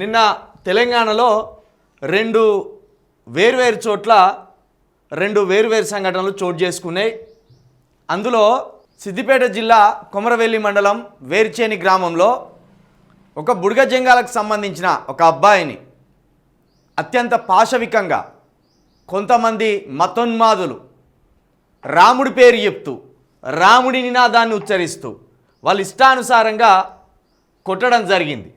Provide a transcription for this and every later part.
నిన్న తెలంగాణలో రెండు వేర్వేరు చోట్ల రెండు వేర్వేరు సంఘటనలు చోటు చేసుకున్నాయి. అందులో సిద్దిపేట జిల్లా కొమరవెల్లి మండలం వేర్చేని గ్రామంలో ఒక బుడగ జంగాలకు సంబంధించిన ఒక అబ్బాయిని అత్యంత పాశవికంగా కొంతమంది మతోన్మాదులు రాముడి పేరు చెప్తూ రాముడి నినాదాన్ని ఉచ్చరిస్తూ వాళ్ళ ఇష్టానుసారంగా కొట్టడం జరిగింది.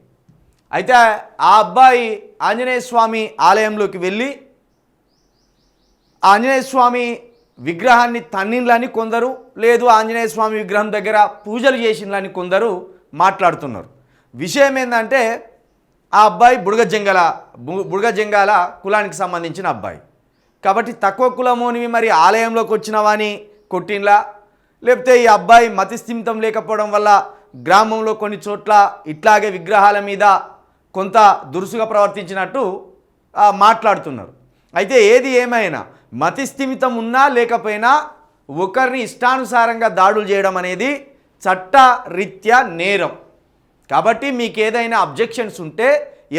అయితే ఆ అబ్బాయి ఆంజనేయ స్వామి ఆలయంలోకి వెళ్ళి ఆంజనేయ స్వామి విగ్రహాన్ని తన్నిండ్లని కొందరు లేదు ఆంజనేయ స్వామి విగ్రహం దగ్గర పూజలు చేసిండ్లని కొందరు మాట్లాడుతున్నారు. విషయం ఏంటంటే ఆ అబ్బాయి బుడగజంగల బుడగజంగాల బు- కులానికి సంబంధించిన అబ్బాయి. కాబట్టి తక్కువ కులమోనివి మరి ఆలయంలోకి వచ్చినవని కొట్టిండ్లా? లేకపోతే ఈ అబ్బాయి మతిస్థిమితం లేకపోవడం వల్ల గ్రామంలో కొన్ని చోట్ల ఇట్లాగే విగ్రహాల మీద కొంత దురుసుగా ప్రవర్తించినట్టు మాట్లాడుతున్నారు. అయితే ఏది ఏమైనా మతిస్థిమితం ఉన్నా లేకపోయినా ఒకరిని ఇష్టానుసారంగా దాడులు చేయడం అనేది చట్టరీత్యా నేరం. కాబట్టి మీకు ఏదైనా అబ్జెక్షన్స్ ఉంటే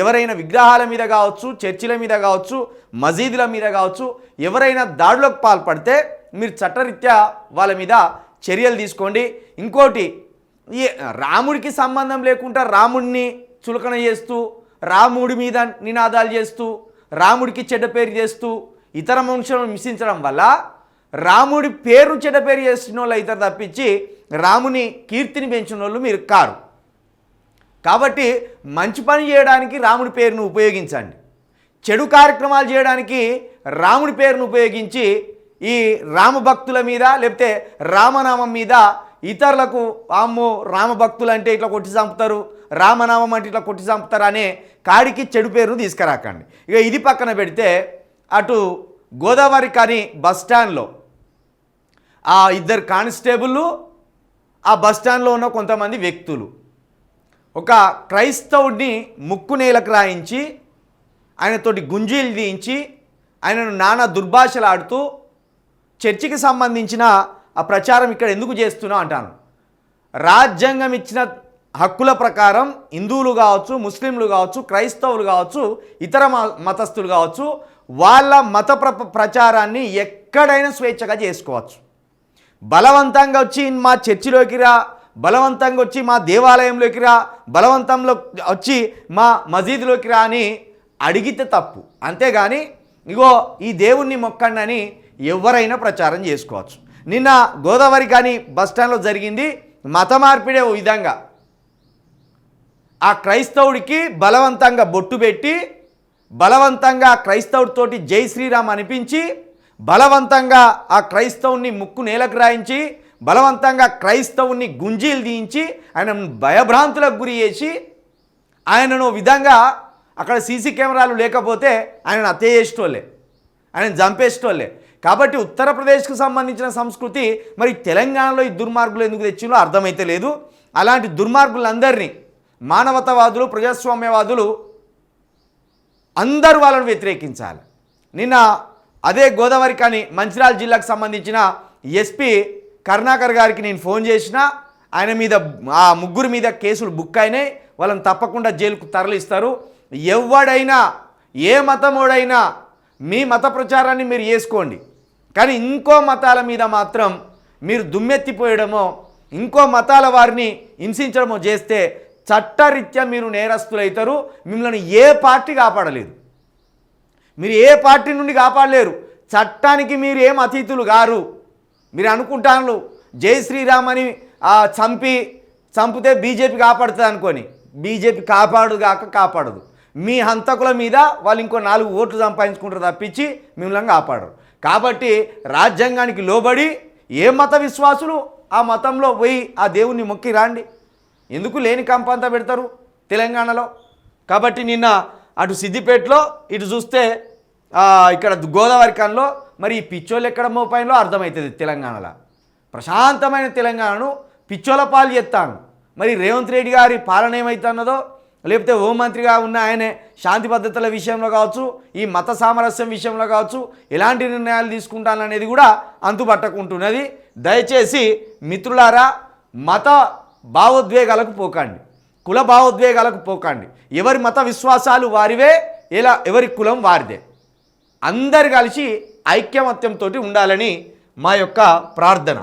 ఎవరైనా విగ్రహాల మీద కావచ్చు చర్చిల మీద కావచ్చు మసీదుల మీద కావచ్చు ఎవరైనా దాడులకు పాల్పడితే మీరు చట్టరీత్యా వాళ్ళ మీద చర్యలు తీసుకోండి. ఇంకోటి ఈ రాముడికి సంబంధం లేకుండా రాముడిని చులకన చేస్తూ రాముడి మీద నినాదాలు చేస్తూ రాముడికి చెడ్డ పేరు చేస్తూ ఇతర మనుషులను హింసించడం వల్ల రాముడి పేరు చెడ్డ పేరు చేసిన వాళ్ళు ఇతర తప్పించి రాముని కీర్తిని పెంచిన వాళ్ళు మీరు కారు. కాబట్టి మంచి పని చేయడానికి రాముడి పేరును ఉపయోగించండి. చెడు కార్యక్రమాలు చేయడానికి రాముడి పేరును ఉపయోగించి ఈ రామభక్తుల మీద లేకపోతే రామనామం మీద ఇతరులకు అమ్మో రామభక్తులు అంటే ఇట్లా కొట్టి చంపుతారు రామనామం అంటే ఇట్లా కొట్టి చంపుతారు అనే కాడికి చెడు పేరును తీసుకురాకండి. ఇక ఇది పక్కన పెడితే అటు గోదావరి కానీ బస్ స్టాండ్లో ఆ ఇద్దరు కానిస్టేబుళ్ళు ఆ బస్ స్టాండ్లో ఉన్న కొంతమంది వ్యక్తులు ఒక క్రైస్తవుడిని ముక్కు నేలకు రాయించి ఆయనతోటి గుంజీలు తీయించి ఆయనను నానా దుర్భాషలాడుతూ చర్చికి సంబంధించిన ఆ ప్రచారం ఇక్కడ ఎందుకు చేస్తున్నావు అంటాను. రాజ్యాంగం ఇచ్చిన హక్కుల ప్రకారం హిందువులు కావచ్చు ముస్లింలు కావచ్చు క్రైస్తవులు కావచ్చు ఇతర మ- మతస్థులు కావచ్చు వాళ్ళ మత ప్ర ప్రచారాన్ని ఎక్కడైనా స్వేచ్ఛగా చేసుకోవచ్చు. బలవంతంగా వచ్చి మా చర్చిలోకి రా బలవంతంగా వచ్చి మా దేవాలయంలోకి రా బలవంతంలో వచ్చి మా మసీదులోకి రా అని అడిగితే తప్పు. అంతేగాని ఇగో ఈ దేవుణ్ణి మొక్కండి అని ఎవరైనా ప్రచారం చేసుకోవచ్చు. నిన్న గోదావరి కానీ బస్ స్టాండ్లో జరిగింది మత మార్పిడే ఓ విధంగా. ఆ క్రైస్తవుడికి బలవంతంగా బొట్టు పెట్టి బలవంతంగా క్రైస్తవుడితోటి జై శ్రీరామ్ అనిపించి బలవంతంగా ఆ క్రైస్తవుని ముక్కు నేలకు రాయించి బలవంతంగా క్రైస్తవుని గుంజీలు తీయించి ఆయన భయభ్రాంతులకు గురి చేసి ఆయనను ఓ విధంగా అక్కడ సీసీ కెమెరాలు లేకపోతే ఆయనను హత్య చేసేటోళ్ళే. ఆయన చంపేసేటోళ్ళే. కాబట్టి ఉత్తరప్రదేశ్కు సంబంధించిన సంస్కృతి మరి తెలంగాణలో ఈ దుర్మార్గులు ఎందుకు తెచ్చిందో అర్థమైతే లేదు. అలాంటి దుర్మార్గులందరినీ మానవతవాదులు ప్రజాస్వామ్యవాదులు అందరూ వాళ్ళను వ్యతిరేకించాలి. నిన్న అదే గోదావరి కానీ మంచిర్యాల జిల్లాకు సంబంధించిన ఎస్పీ కరుణాకర్ గారికి నేను ఫోన్ చేసిన ఆయన మీద ఆ ముగ్గురు మీద కేసులు బుక్ అయినాయి. వాళ్ళని తప్పకుండా జైలుకు తరలిస్తారు. ఎవడైనా ఏ మతమోడైనా మీ మత ప్రచారాన్ని మీరు చేసుకోండి. కానీ ఇంకో మతాల మీద మాత్రం మీరు దుమ్మెత్తిపోయడమో ఇంకో మతాల వారిని హింసించడమో చేస్తే చట్టరీత్యా మీరు నేరస్తులవుతారు మిమ్మల్ని ఏ పార్టీ కాపాడలేదు. మీరు ఏ పార్టీ నుండి కాపాడలేరు. చట్టానికి మీరు ఏం అతీతులు గారు మీరు అనుకుంటాను జై శ్రీరామ్ అని చంపి చంపితే బీజేపీ కాపాడుతుంది అనుకొని. బీజేపీ కాపాడు కాక కాపాడదు. మీ హంతకుల మీద వాళ్ళు ఇంకో నాలుగు ఓట్లు సంపాదించుకుంటారు తప్పించి మిమ్మల్ని కాపాడరు. కాబట్టి రాజ్యాంగానికి లోబడి ఏ మత విశ్వాసులు ఆ మతంలో పోయి ఆ దేవుణ్ణి మొక్కి రాండి? ఎందుకు లేని కంపంతా పెడతారు తెలంగాణలో? కాబట్టి నిన్న అటు సిద్దిపేటలో ఇటు చూస్తే ఇక్కడ గోదావరి కన్లో మరి ఈ పిచ్చోళ్ళు ఎక్కడ మోపాయిలో అర్థమవుతుంది తెలంగాణలో. ప్రశాంతమైన తెలంగాణను పిచ్చోల పాలు చేస్తాను మరి రేవంత్ రెడ్డి గారి పాలన ఏమవుతున్నదో లేకపోతే హోంమంత్రిగా ఉన్న ఆయనే శాంతి భద్రతల విషయంలో కావచ్చు ఈ మత సామరస్యం విషయంలో కావచ్చు ఎలాంటి నిర్ణయాలు తీసుకుంటాననేది కూడా అంతుపట్టకుంటున్నది. దయచేసి మిత్రులారా మత భావోద్వేగాలకు పోకండి. కుల భావోద్వేగాలకు పోకండి. ఎవరి మత విశ్వాసాలు వారివే ఎలా ఎవరి కులం వారిదే. అందరు కలిసి ఐక్యమత్యంతో ఉండాలని మా యొక్క ప్రార్థన.